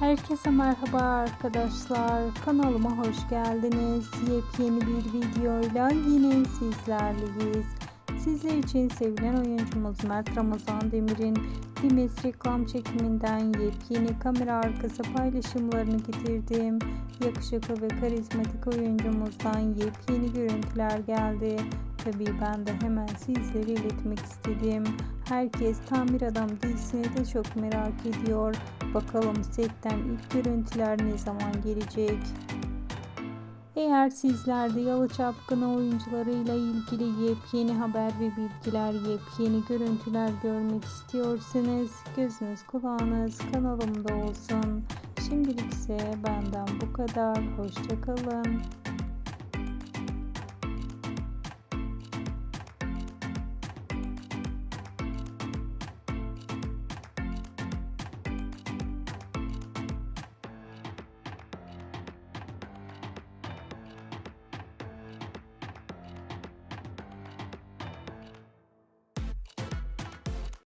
Herkese merhaba arkadaşlar. Kanalıma hoş geldiniz. Yepyeni bir videoyla yine sizlerleyiz. Sizler için sevilen oyuncumuz Mert Ramazan Demir'in Dimes reklam çekiminden yepyeni kamera arkası paylaşımlarını getirdim. Yakışıklı ve karizmatik oyuncumuzdan yepyeni görüntüler geldi. Tabii ben de hemen sizlere iletmek istedim. Herkes Tamir Adam dizisini de çok merak ediyor. Bakalım setten ilk görüntüler ne zaman gelecek? Eğer sizler de Yalı Çapkını oyuncularıyla ilgili yepyeni haber ve bilgiler, yepyeni görüntüler görmek istiyorsanız gözünüz kulağınız kanalımda olsun. Şimdilik ise benden bu kadar. Hoşçakalın.